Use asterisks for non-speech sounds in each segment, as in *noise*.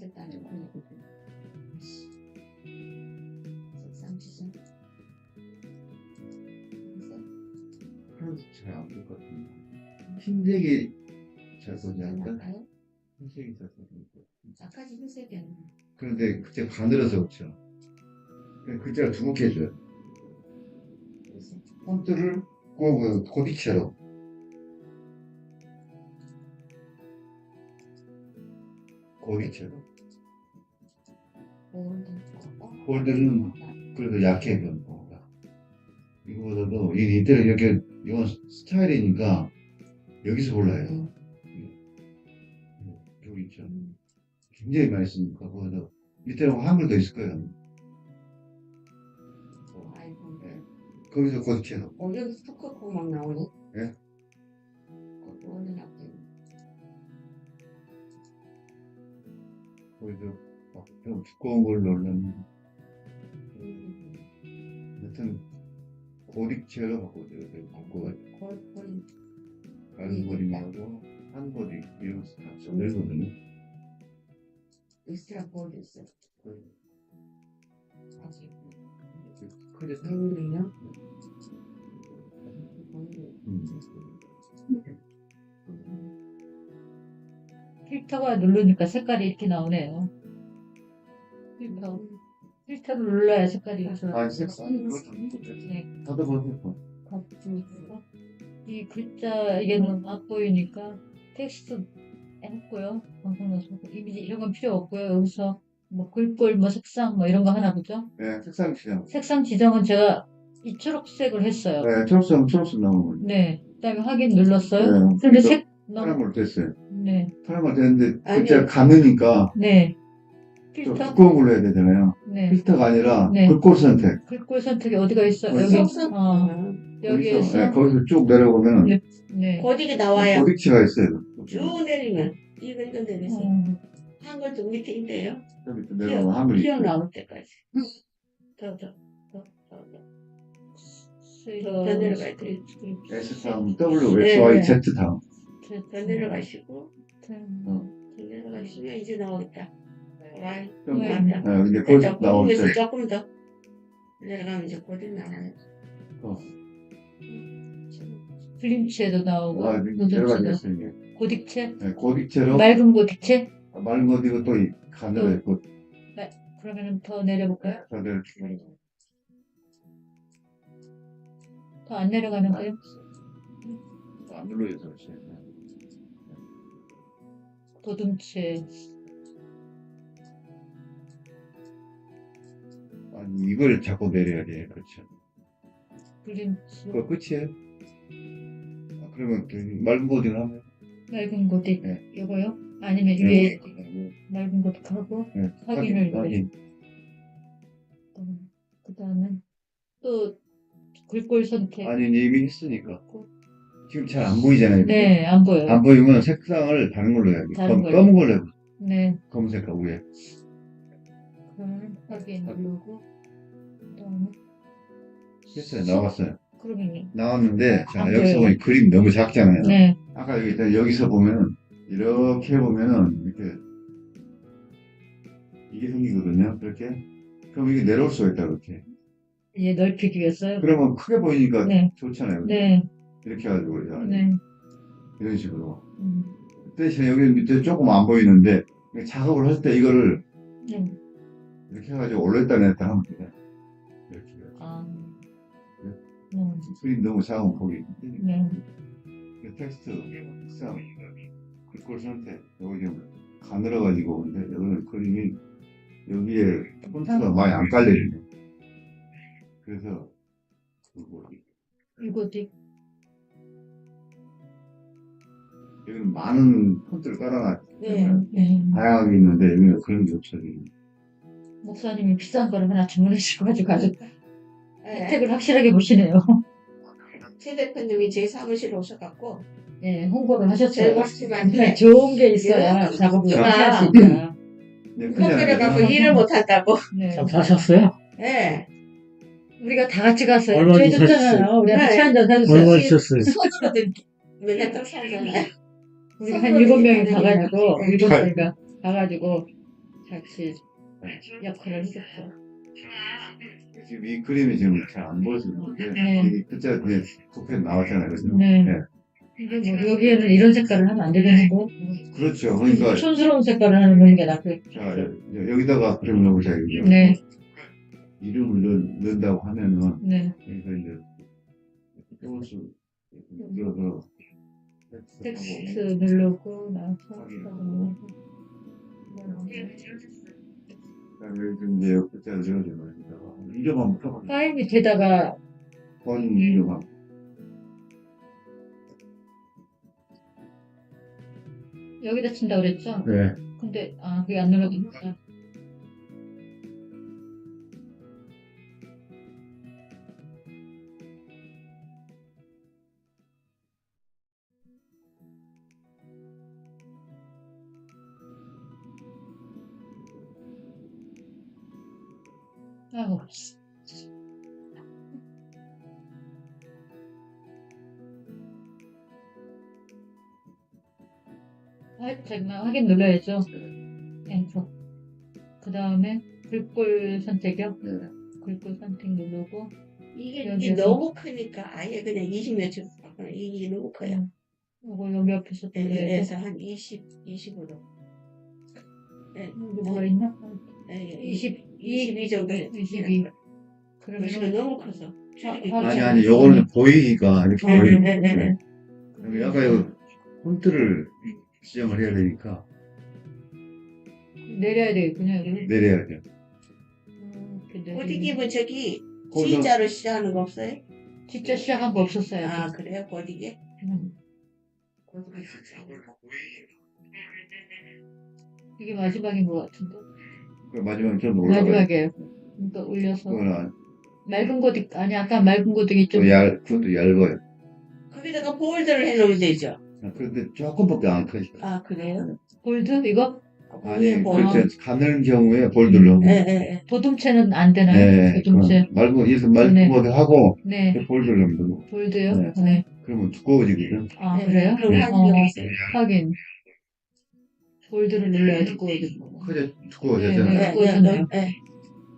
찾았다는 권리거든. 음. 흰색이 잘 보지 않을까? 흰색이 잘 보지 않을까? 아까지 흰색이었 그런데 그때 가늘어서 그렇죠. 글자가 두목해져요. 폰트를 꼬고 고딕처럼 고딕처럼 골드는 그래도 약해 거가 이거보다도 이 인테리어 이렇게 이건 스타일이니까 여기서 골라요 여기 있죠 굉장히 많이 쓰니까 거기다 밑에는 한글도 있을 거예요 아이고. 네. 거기서 고딕체로 어, 여기 스토커 막 나오네. 예? 원래 나쁘네. 거기서 막 좀 두꺼운 걸 넣으려면. 음, 여튼 고딕체로 바꿔줘요. 바꿔가지고 골, 골, 작은 고딕하고 한 고딕 이런 거 같이 늘거든요. 익스트라 골드 있어. 아직. 크게 웬일이요? 음. 필터가 누르니까 색깔이 이렇게 나오네요. 필터. 필터를 눌러야 색깔이 아, 저 색상이 네. 다들 보세요. 이 글자 이게는 안 보이니까 텍스트 해놓고요. 방송에서 이미지 이런 건 필요 없고요. 여기서 뭐 글꼴, 뭐 색상 뭐 이런 거 하나 보죠. 네, 색상 지정. 색상 지정은 제가 이 초록색을 했어요. 네, 초록색, 초록색 나오는 거죠. 네. 그다음에 확인 눌렀어요. 네, 근데 색 너무 파란걸 됐어요. 네. 파란걸 됐는데 아니. 글자 감으니까 네. 좀 필터. 두꺼운 걸로 해야 되잖아요. 네. 필터가 아니라 네. 글꼴 선택. 글꼴 선택이 어디가 있어? 어디 여기. 있어? 어. 거기서, 여기에서. 네, 거기서 쭉 내려보면 네. 네. 고딕이 나와요. 고딕체가 있어요. 쭉 내리면 이거 이거 내리세요. 음, 한글 좀 밑에 있대요. 저 밑에 내려보면 한글이 있어요. 튀어나올 때까지. 더, 더, 더, 더, 더. 더 더 내려가야 돼. S 다음 W, X, Y, 네. Z 다음. 더 내려가시고, 어. 더 내려가시면 이제 나오겠다. Y. 좀, 네. 맞아. 네, 이제 거기 조금, 나올 때. 조금 더 내려가면 이제 고딕 나와요. 어. 필름체도 나오고 아, 노점체도 내려가겠어요. 이게. 고딕체 네, 고딕체로 맑은 고딕체 맑은 고딕은 또 이- 가늘어 있고 그러면 더 내려볼까요? 다들 더 안 내려가는데요? 안 눌러져서 그렇지. 도둠체 이걸 자꾸 내려야 돼. 그렇죠. 필름체 그거 끝이에요? 아, 그러면 그 맑은 고딕 하면 맑은 고딕 네. 이거요? 아니면 네. 위에 네. 맑은 고딕 하고 네. 확인을 확인. 그 다음에 또 글꼴 선택 아니 이미 했으니까 지금 잘 안 보이잖아요. 네 안 보여요 안 보이면 색상을 다른 걸로 해야지. 다른 검, 걸로. 검은 걸로 해보 네 검은색깔 위에. 그러면 확인 누르고 그 다음에 됐어요. 나왔어요. 그러면요 나왔는데 자 안 여기서 보여요. 보니 그림 너무 작잖아요. 네 아까 여기 있다 여기서 보면은 이렇게 보면은 이렇게 이게 생기거든요. 이렇게 그럼 이게 내려올 수가 있다 이렇게. 얘 넓히기 위해서요 그러면 크게 보이니까 네. 좋잖아요. 네, 이렇게 해가지고 이제 네. 이런 식으로. 음, 대신에 여기 밑에 조금 안 보이는데 작업을 할 때 이거를 네. 이렇게 해가지고 올렸다 내렸다 하면 돼요. 음, 그림 너무 작으면 보기. 네. 그 텍스트, 색상, 글꼴 선택, 여기 좀 가늘어가지고, 근데 여기는 그림이 여기에 폰트가 많이 안 깔려있네. 그래서, 그거, 이거도 여기는 많은 폰트를 깔아놨, 네. 네. 다양하게 있는데, 여기는 그런 게 없어요. 목사님이 비싼 거를 하나 주문하셔가지고 아주 네. 혜택을 확실하게 보시네요. 최 대표님이 제 사무실에 오셔갖고, 네, 홍보를 하셨어요. 멋지만 네, 좋은 게 있어야 예. 작업을 아. 할 수 있다. 네, 컴퓨터를 갖고 그냥 일을 못한다고. 네. 참 사셨어요? 네. 우리가 다 같이 갔어요. 얼마 저희 주셨어요? 줬잖아요. 우리한테 네. 차 한잔 사줬어요. 얼마 주셨어요? 손으로 듣기. 맨날 떡 사잖아요. 우리가 한 일곱 명이 네. 가가지고, 네. 일곱 명이가 가가지고 같이 역할을 했었죠. 지금 이 그림이 지금 잘 안 보여지는데 네. 이 글자 그냥 코페 나왔잖아요. 그래서 네. 네. 근데 뭐 여기에는 이런 색깔을 하면 안 되겠는데 그렇죠. 그러니까 촌스러운 색깔을 하는 게 낫겠죠. 자 여- 여기다가 그림 넣어보자. 여기. 네, 이름을 넣, 넣는다고 하면은 네. 그러니까 이제 소스 이거 텍스트 누르고 나서 그다음에 이제 글자를 넣어주면 이름 한번 써봐. 파일 밑에다가 본 이름 한번. 여기다 친다 그랬죠? 네. 근데 아 그게 안 눌러지니까 아이고 아, 잠깐 확인 눌러야죠. 엔터. 그 다음에 글꼴 선택이요. 네. 글꼴 선택 누르고 이게, 여기에서- 이게 너무 크니까 아예 그냥 20몇쯤 이게 너무 커요. 이거 여기 옆에서 예, 눌러야죠. 그래서 한 20, 20으로. 예, 여기 뭐가 있나? 예, 예, 20, 22 정도. 22. 글씨가 그러면 너무 커서. 아, 아, 아니 아니 요거는 보이기가 이렇게 네, 보이고 네, 네, 네. 그러면 약간 이거 폰트를 지정을 해야 되니까 내려야 되겠군요. 여기. 내려야 돼요. 음, 근데 고디기면 저기 거기서- G자로 시작하는 거 없어요? 진짜 시작한 거 없었어요. 아, 그래요? 고디기? 음, 이게 마지막인 것 같은데. 그 마지막에 좀 올라가요. 마지막에 그러니까 올려서 그거는 맑은 고딕 아니 아까 맑은 고딕이 좀 또 얇, 그것도 얇아요. 거기다가 볼드를 해놓으면 되죠. 아, 그런데 조금밖에 안 커지죠. 아, 그래요? 볼드 이거 아니, 위에 뭐- 그렇죠. 가는 경우에 볼드를 넣고. 예, 예, 예. 도둠체는 안 되나요? 네. 그 말고, 이래서 말고 네. 하고, 네. 넣으면 되고. 볼드요? 네. 네. 그러면 두꺼워지거든. 아 예, 그래요? 그럼 네. 한 어, 경 있어요. 하긴 볼드를 눌러야 두꺼워지고. 커져, 네, 두꺼워졌잖아요. 네. 예, 그거잖아요. 예, 예.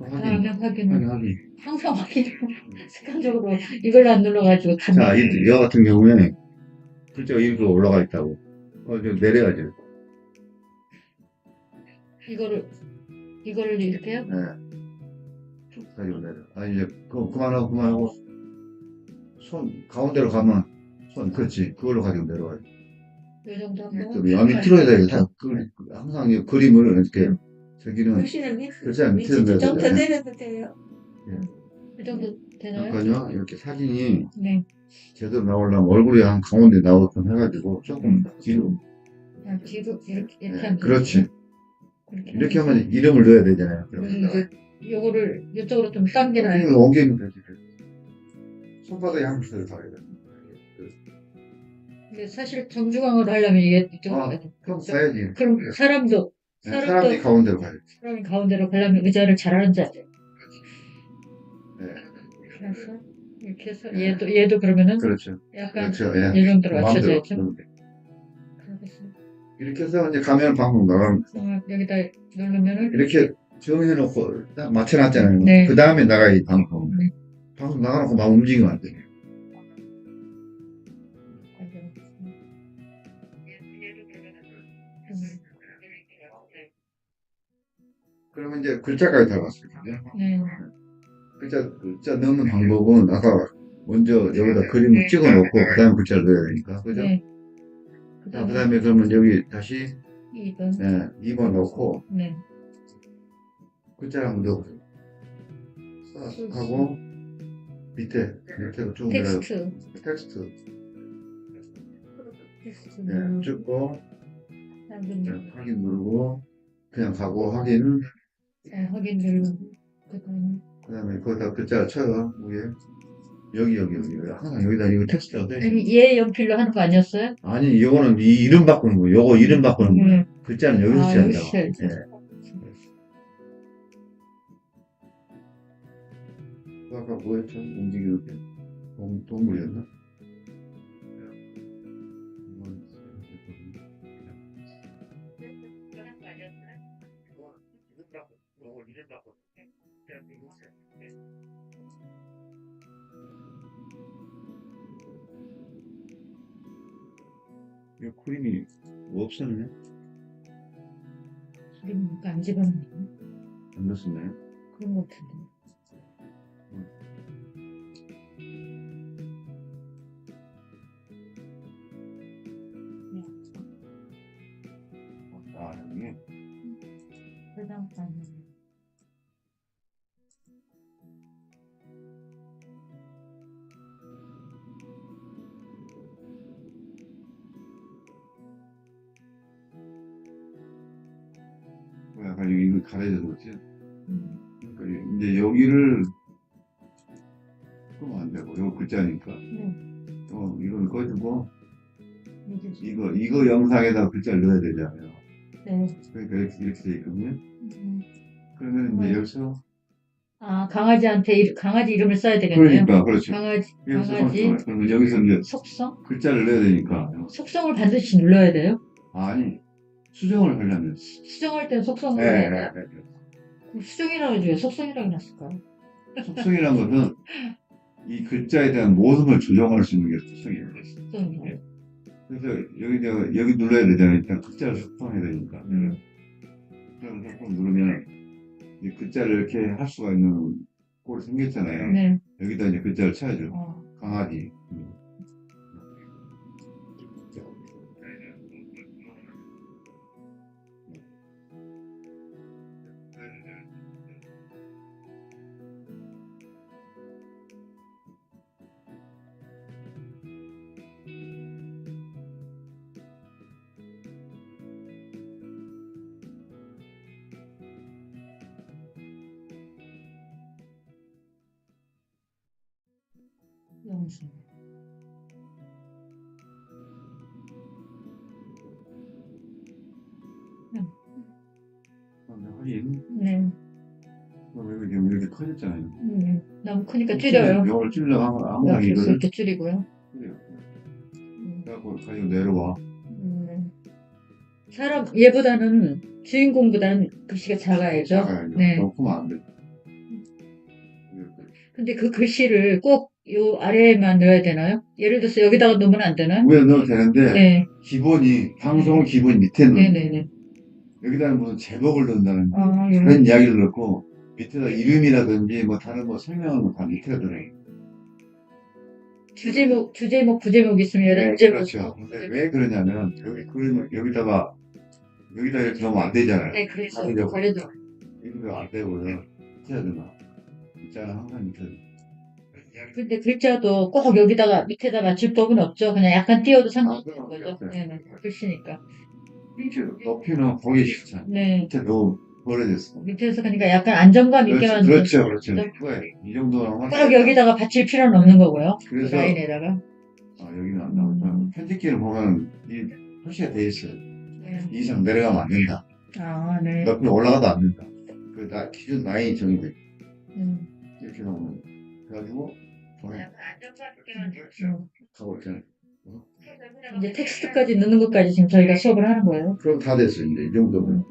확인, 그다음에 확인을 확인, 확인. 항상 확인 *laughs* 습관적으로 이걸 안 눌러가지고 자, 참- 이, 여 같은 경우에, 글자가 이렇게 올라가 있다고. 어, 좀 내려야죠. 이거를 이거를 이렇게요? 네. 쭉 가지고 내려. 아, 이제, 그, 그만하고, 그만하고. 손, 가운데로 가면, 손, 그렇지. 그걸로 가지고 내려와요. 이 정도 또여 밑으로 해야 되겠다. 그, 항상 이 그림을 이렇게, 저기는, 밑, 글자 밑에 밑에 넣어야 좀더. 내려도 돼요. 이 정도 되나요? 잠깐요. 이렇게 사진이 네. 제대로 나오려면 얼굴이 한 가운데 나오게끔 해가지고, 조금 뒤로. 아, 뒤로 이렇게 이렇게 네, 하면 그렇지. 이렇게, 이렇게 하면 이름을 넣어야 되잖아요. 그러면. 이제 요거를 이쪽으로 좀? 이거 옮기면 되지. 손바닥에 한 붙어서 가야 돼. 근데 사실 정중앙으로 하려면 이게 이쪽으로 아, 가야 돼. 그럼 가야지. 그럼 사람도 네, 사람도 사람이 가운데로 가야지. 사람이 가운데로 가려면 의자를 잘 앉아야 돼. 네. 그래서 이렇게 해서 얘도 얘도 그러면은 그렇죠. 약간 그렇죠. 예. 이 정도로 마음대로. 음. 이렇게 해서 이제 가면 방송 나가면 어, 여기다 누르면은 이렇게 정해놓고 딱 맞춰놨잖아요. 네. 그 다음에 나가야지 방송. 네. 방송 나가놓고 막 움직이면 안 돼. 음, 그러면 이제 글자까지 들어갔어요. 네. 글자, 글자 넣는 방법은 아까 먼저 여기다 그림을 찍어 놓고 그 다음에 글자를 넣어야 되니까. 그죠? 네. 자, 그 다음에 그러면 여기 다시 2번. 네, 2번 넣고 네. 글자를 한번 넣어보세요. 싹 하고 밑에 밑에로 쭉 내려 텍스트. 텍스트 텍스트 네, 찍고 네, 확인 누르고 그냥 가고 확인 네, 확인 누르고 그다음에 그 다음에 거기다 글자를 쳐요 위에 여기 여기 여기 여기. 항상 여기다 이거 텍스트가 돼 아니 얘 연필로 하는 거 아니었어요? 아니 이거는 이 이름 바꾸는 거 요거 이름 바꾸는 거 네. 글자는 여기서 아, 쳐야 여기 된다고. 네. 그 아까 뭐였죠? 움직이는 게 동, 동물이었나? 이거 크림이 뭐 없었네? 그러니까 안 집어넣네. 안 넣었네. 그런 것 같은데. 아, 형님. 그다음 반. 뭐 약간 이거 가려져서 그렇지? 음. 그러니까 이제 여기를 끄면 안 되고, 이거 글자니까. 네. 어, 이걸 꺼주고, 이제 이거, 이거 영상에다 글자를 넣어야 되잖아요. 네. 그러니까 이렇게, 이렇게 돼 있거든요. 음. 그러면 이제 네. 여기서, 아 강아지한테 이- 강아지 이름을 써야 되겠네요. 그러니까, 그렇죠. 강아지 여기서, 강아지 어, 그러면 여기서 이제 속성 글자를 넣어야 되니까. 속성을 반드시 눌러야 돼요. 아니, 수정을 하려면. 수정할 때는 속성을 네, 해야 네, 돼요. 네. 그럼 수정이라고 해줘요. 속성이라고 해놨을까요? 속성이란 것은 이 글자에 대한 모든 걸 조정할 수 있는 게 속성이에요. 속성이요. 네. 그래서 여기 내가 여기 눌러야 되잖아요. 일단 글자를 속성해야 되니까. 음. 그럼 속성 누르면 이 글자를 이렇게 할 수가 있는 꼴이 생겼잖아요. 네. 여기다 이제 글자를 쳐야죠. 어. 강아지. 근데 하긴 네. 그럼 여기 지금 이렇게 커졌잖아요. 음. 너무 크니까 줄여요. 이걸 줄여 아무 아무나 이렇게 이거를 이렇게 줄이고요. 음. 그래갖고 가지고 내려와. 음. 사람 얘보다는 주인공보다는 글씨가 작아야죠. 작아야죠. 네. 너무 크면 안 돼. 근데 그 글씨를 꼭 요 아래에만 넣어야 되나요? 예를 들어서 여기다가 넣으면 안 되나요? 위에 넣어도 되는데 네. 기본이 방송은 기본이 밑에 넣어. 네네네. 여기다는 무슨 제목을 넣는다는 아, 예. 그런 이야기를 넣고 밑에다 이름이라든지 뭐 다른 뭐 설명은 다 밑에 들어요. 주제목, 주제목, 부제목 있으면 네, 주제목. 그렇죠. 근데 왜 그러냐면 여기 그림 여기다가 여기다 이렇게 넣으면 안 되잖아요. 네, 그래서 아니죠. 걸려도. 이거 안 되고요. 밑에다 넣어. 있잖아 항상 밑에. 근데 글자도 꼭 여기다가 밑에다 맞출 법은 없죠. 그냥 약간 띄워도 상관없는 아, 거죠. 그럼. 네네. 글씨니까. 높이는 보기 쉽잖아. 네. 밑에 너무 버려졌어. 밑에서 그러니까 약간 안정감 있게 만든. 그렇죠, 그렇죠. 그거예요. 이 정도는 꼭 여기다가 받칠 필요는 없는 거고요. 그 그래서 라인에다가. 아, 여기는 안 나오니까 음. 편집기를 보면 이 표시가 돼 있어요. 네. 이 이상 내려가면 안 된다. 아, 네. 높이 올라가도 안 된다. 그 나, 기준 라인이 정해져 있고 음. 이렇게 나오면 그래가지고. 가고 있잖아요. 이제 텍스트까지 넣는 것까지 지금 저희가 수업을 하는 거예요. 그럼 다 됐어 이제 이 정도면.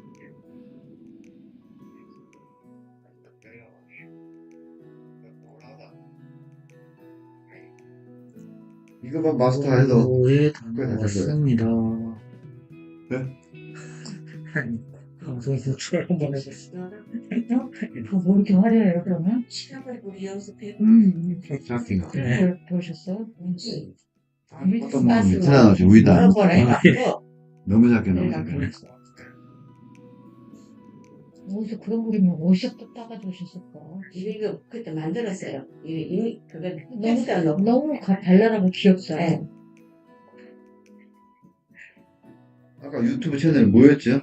이것만 마스터해도 왜 그래, 다녀왔습니다. 네? *laughs* 방송에서 *laughs* 출연 한번 해봤어요. 뭐 이렇게 화려해요, 그러면? 시간을 우리 연습해. 음. 잡힌 네. 배우셨어요? 어떤 뭐 밑에다 넣지 위에다 안 넣고. 번에 아, 예. 너무 작게 너무 네, 작게. 어디서 그런 그림을 어디서 또 따가지고 오셨을까? 이거 그때 만들었어요. 이, 이 그거 너무, 너무 발랄하고 귀엽다. 네. 아까 유튜브 채널 뭐였죠?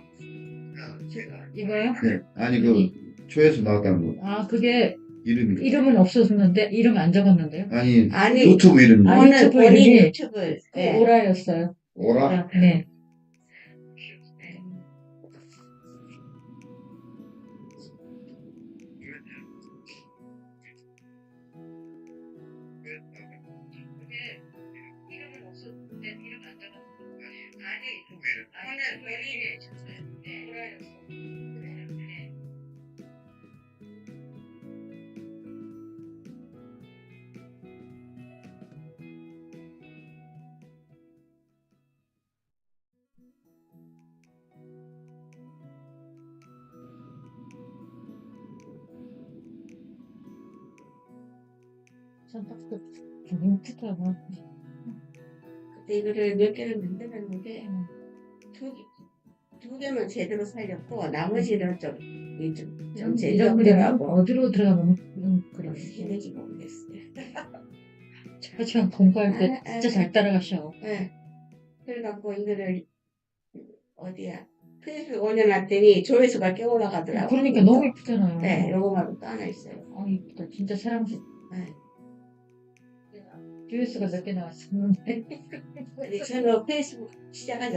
이거요? 네. 아니 그 조회수 나왔다는 거 아, 그게 이름이. 이름은 없었는데, 이름 안 적었는데요? 아니 아니 유튜브 이름이 아, 본인 유튜브 본인 이름이- 유튜브 그 네. 오라였어요. 오라. 네. 이름 안 적었는데. 아니, 오늘 본인이 오라였어. 네. 힘들더라고. 그때 이거를 몇 개를 만들었는데 두, 개- 두 개만 제대로 살렸고 나머지는 좀, 좀, 좀 이런 그림은 제대로더라고 어디로 들어가면 이런 그림. 있는지 모르겠어요. *laughs* 저처럼 공부할 때 아, 진짜 아, 잘 따라가셔. 네. 그래갖고 이거를 어디야 페이스북 올려놨더니 조회수가 꽤 올라가더라고. 그러니까 너무 예쁘잖아요. 네, 요거만 또 하나 있어요. 아, 이쁘다. 진짜 사람 네. 듀에스가 몇개 나왔었는데. 근데 저는 페이스북 시작한 지